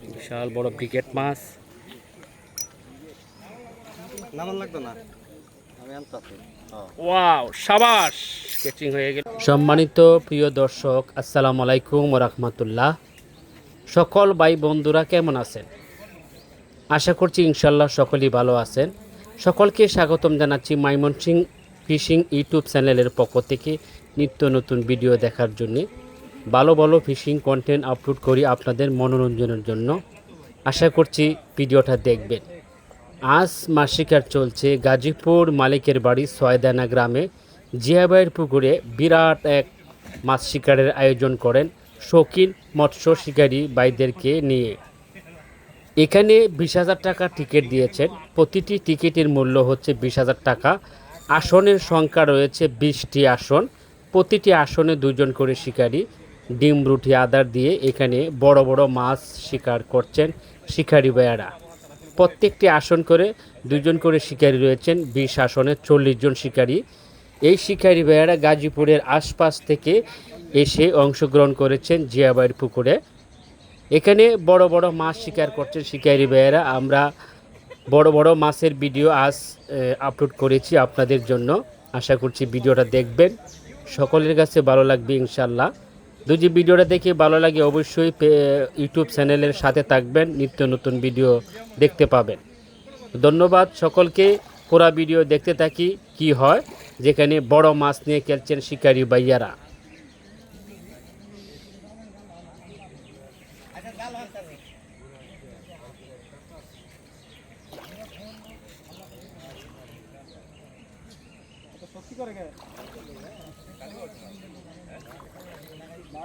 বিশাল বড় ব্রিকেট মাছ। নামান লাগতো না? আমি আনতাছি। ওয়াও সাবাস! স্কেচিং হয়ে গেল। সম্মানিত প্রিয় দর্শক আসসালামু আলাইকুম রহমতুল্লাহ। সকল ভাই বন্ধুরা কেমন আছেন? আশা করছি ইনশাল্লাহ সকলেই ভালো আছেন। সকলকে স্বাগতম জানাচ্ছি মাইমন সিং ফিশিং ইউটিউব চ্যানেলের পক্ষ থেকে নিত্য নতুন ভিডিও দেখার জন্য। ভালো ভালো ফিশিং কন্টেন্ট আপলোড করি আপনাদের মনোরঞ্জনের জন্য। আশা করছি ভিডিওটা দেখবেন। আজ মাছ শিকার চলছে গাজীপুর মালিকের বাড়ি সয়দানা গ্রামে জিয়াবাইয়ের পুকুরে বিরাট এক মাছ শিকারের আয়োজন করেন শৌখিন মৎস্য শিকারী ভাইদেরকে নিয়ে। এখানে বিশ হাজার টাকা টিকিট দিয়েছেন। প্রতিটি টিকিটের মূল্য হচ্ছে বিশ হাজার টাকা। আসনের সংখ্যা রয়েছে বিশটি আসন। প্রতিটি আসনে দুজন করে শিকারী। ডিম, রুটি, আদার দিয়ে এখানে বড় বড় মাছ শিকার করছেন শিকারী ভাইয়ারা। প্রত্যেকটি আসন করে দুজন করে শিকারী রয়েছেন, বিশ আসনে চল্লিশ জন শিকারী। এই শিকারী ভাইয়ারা গাজীপুরের আশপাশ থেকে এসে অংশগ্রহণ করেছেন জিয়াবাইয়ের পুকুরে। এখানে বড় বড় মাছ শিকার করছেন শিকারি ভাইয়েরা। আমরা বড় বড় মাছের ভিডিও আজ আপলোড করেছি আপনাদের জন্য। আশা করছি ভিডিওটা দেখবেন। সকলের কাছে ভালো লাগবে ইনশাল্লাহ। যদি ভিডিওটা দেখে ভালো লাগে অবশ্যই ইউটিউব চ্যানেলের সাথে থাকবেন। নিত্য নতুন ভিডিও দেখতে পাবেন। ধন্যবাদ সকলকে। পুরা ভিডিও দেখতে থাকি। কি হয়? যেখানে বড় মাছ নিয়ে খেলছেন শিকারী ভাইয়ারা।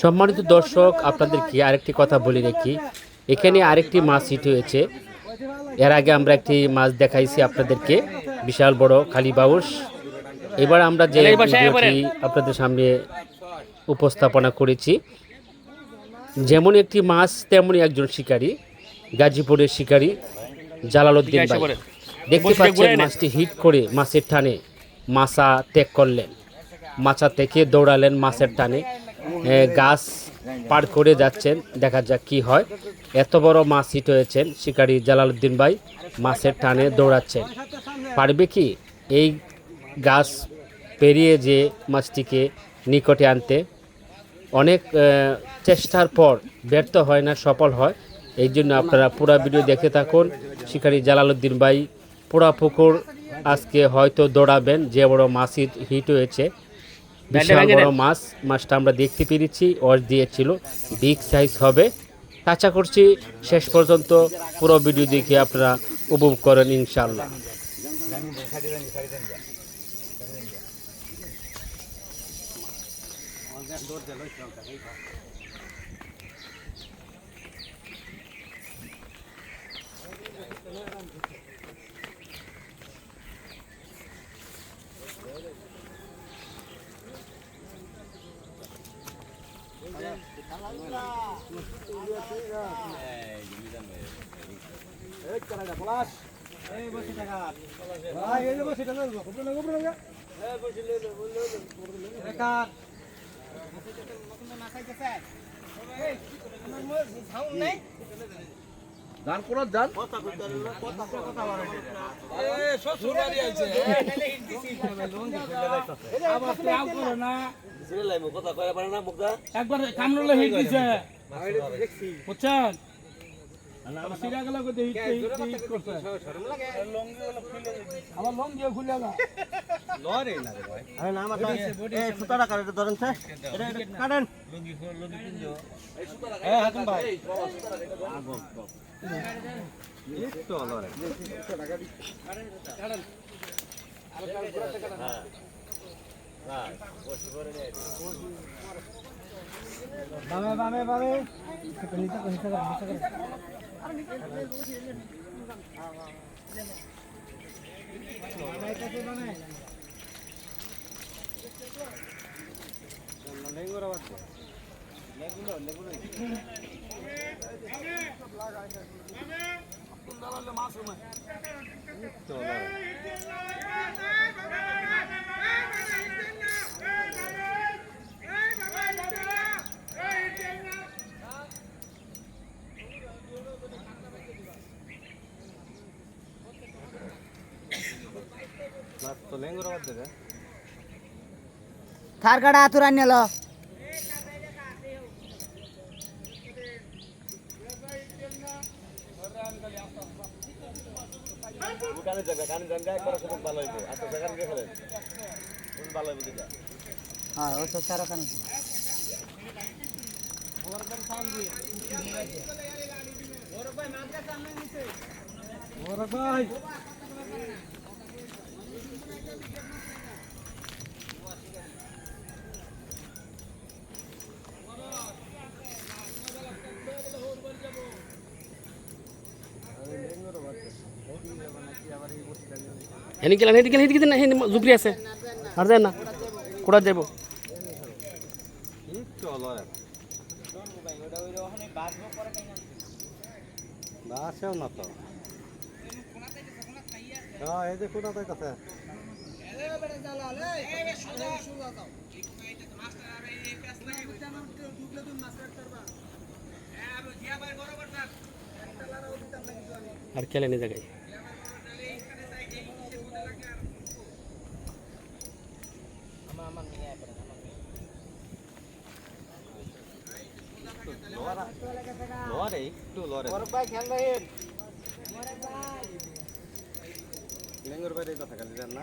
সম্মানিত দর্শক আপনাদেরকে আরেকটি কথা বলে রাখি এখানে আরেকটি মাছ হিট হয়েছে এর আগে আমরা একটি মাছ দেখাইছি আপনাদেরকে বিশাল বড় খালি বাউস এবার আমরা যে ভিডিওটি আপনাদের সামনে উপস্থাপনা করেছি যেমন একটি মাছ তেমনই একজন শিকারী গাজীপুরের শিকারী জালালউদ্দিন ভাই। দেখতে পাচ্ছেন মাছটি হিট করে মাছের টানে মাছা ত্যাগ করলেন। মাছা থেকে দৌড়ালেন মাছের টানে। গাছ পার করে যাচ্ছেন, দেখা যাক কি হয়। এত বড় মাছ হিট হয়েছেন শিকারী জালালউদ্দিন ভাই, মাছের টানে দৌড়াচ্ছেন। পারবে কি এই গাছ পেরিয়ে যে মাছটিকে নিকটে আনতে? অনেক চেষ্টার পর ব্যর্থ হয় না, সফল হয়। এই জন্য আপনারা পুরা ভিডিও দেখে থাকুন। শিকারী জালালউদ্দিন ভাই, পুরা পুকুর আজকে হয়তো দৌড়াবেন, যে বড় মাছ হিট হয়েছে। বিশাল বড় মাছ মাছটা আমরা দেখতে পেরেছি ওয়াশ দিয়েছিল বিগ সাইজ হবে। আশা করছি শেষ পর্যন্ত পুরো ভিডিও দেখে আপনারা উপভোগ করেন ইনশাল্লাহ কারাটা পলাশ এই বসে টাকা ভাই এই যে বসে টাকা গোপন না গোপন না বেকার দান কোন দান কথা কথা প্রাম করো না একবার হিট দিছে। বুঝছেন সিরাগুলো বামে বামে বামে। নিচে নিচে নিচে কর মাছ থার কাটা আতুর আনিল কানে যাবে কানে যাবে একবার খুব ভালো হইবে আর সেখানে গিয়ে ফেলেন খুব ভালো হইবে দিটা হ্যাঁ ও তো সারা কানে ওরে ভাই গেলেন হেদি গেলেন হেদিকে না হেনি জুপরি আছে। আর যায় না কোড়া হলো বাসেও না তো হ্যাঁ এই যে কোথা থেকে আর খেলেন এই জায়গায়। লরে একটু লরে ভাই খেল ভাই লেঙ্গুর বাইরে কথা খালি জান না।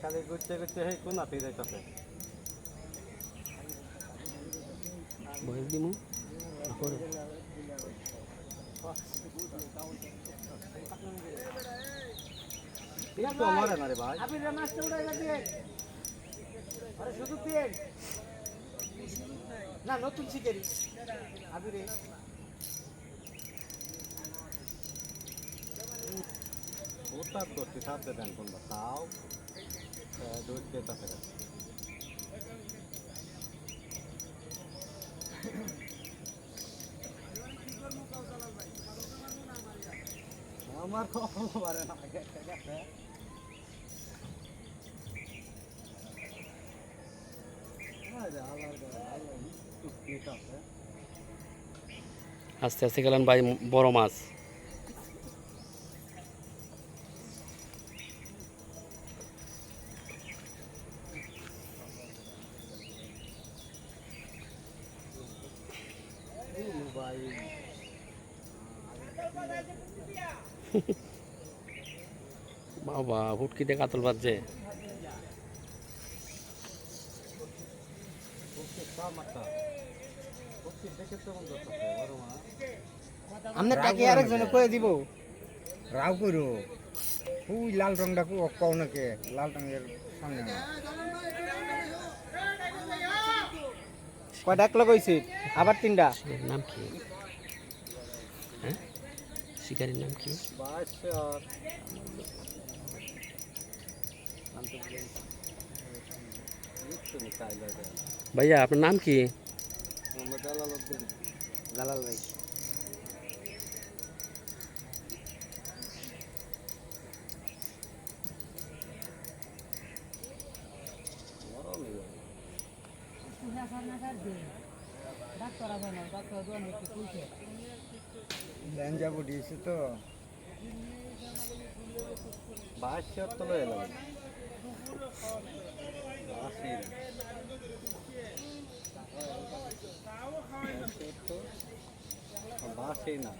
খালি ঘুরতে ঘুরতে সেই কোন আতে যাইতাছে? বয়স দিমু? করে। মরে না রে ভাই। আপনি মাছটা উড়াই আরে না নতুন শিকারি। আপনি রে ওটা করতে সাথে দেন কোনটা। তাও দুধ যেতাছে আমার কখন পারে না আস্তে আস্তে গেলেন ভাই বড় মাছ। বাবা হুটকিতে কাতল বাজছে। আমরা টাকি আরেকজনে কয়ে দিব। রাও করো। ওই লাল রংটা কও নাকি? লাল রঙের সামনে না। কয়টা এক লগাইছি? আবার তিনটা। নাম কি? হ্যাঁ? শিকারির নাম কি? ভাইয়া আপনার নাম কি? দালাল ভাই। ল্যাঞ্জা পড়িয়েছে তো। বাস তো এলাম। বাসেই না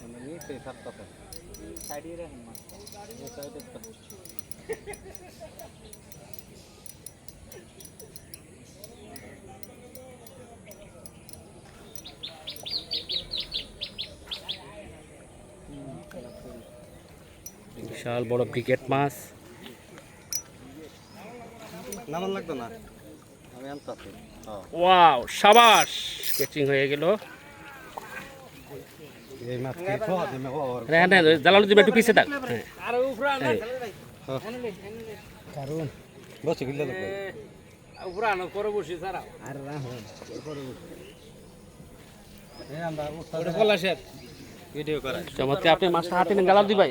মানে নিচে থাকতে পারে সাইডে রাখেন সাইডে বিশাল বড় ব্রিগেড মাছ। নামান লাগতো না? আমি আনতাছি হ্যাঁ ওয়াও সাবাস! ক্যাচিং হয়ে গেল। এই হ্যাঁ হ্যাঁ জালাল দিবে একটু পিছিয়ে থাক। হ্যাঁ আর উপরে আনা এই। কারণ বসে গিলে তো উপরে আনো করে বসি সারা আর রাহুল এই আমরা ওটা পলাশের ভিডিও করা চমৎকার আপনি মাছটা হাতে নেন ভাই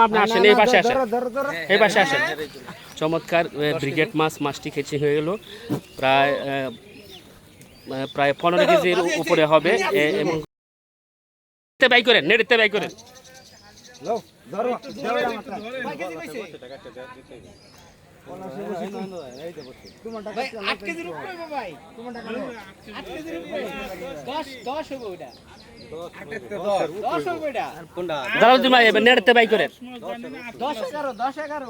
আপনি আসেন এই পাশে আসেন ধরো ধরো ধরো এই পাশে আসেন চমৎকার ব্রিগেড মাছ মাছটি খেচি হয়ে গেল প্রায় প্রায় পনেরো কেজির উপরে হবে এবং বাই করেন নেড়েতে বাই করেন ধরো নেড়েতে বাই করেন দশ এগারো দশ এগারো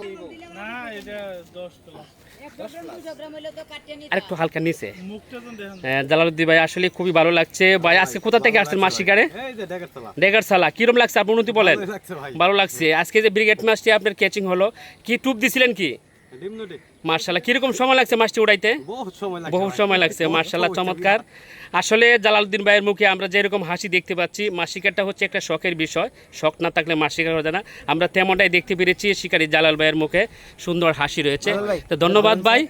আরেকটু হালকা নিচে। হ্যাঁ, জালালউদ্দিন ভাই আসলে খুবই ভালো লাগছে। ভাই আজকে কোথা থেকে আসছেন মাছ শিকারে এই যে ডেকের তলা ডেগার সালা কিরম লাগছে? আপনি উন্নতি বলেন। ভালো লাগছে। আজকে যে ব্রিগেড মাছটি আপনার ক্যাচিং হলো কি টুপ দিছিলেন কি? মার্শাল্লাহ কীরকম সময় লাগছে মাছটি উড়াইতে? বহু সময় লাগছে মার্শাল্লাহ চমৎকার। আসলে জালালউদ্দিন ভাইয়ের মুখে আমরা যেরকম হাসি দেখতে পাচ্ছি মাসিকারটা হচ্ছে একটা শখের বিষয়। শখ না থাকলে মাছ শিকার হয়ে না। আমরা তেমনটাই দেখতে পেরেছি শিকারী জালাল ভাইয়ের মুখে সুন্দর হাসি রয়েছে। তো ধন্যবাদ ভাই।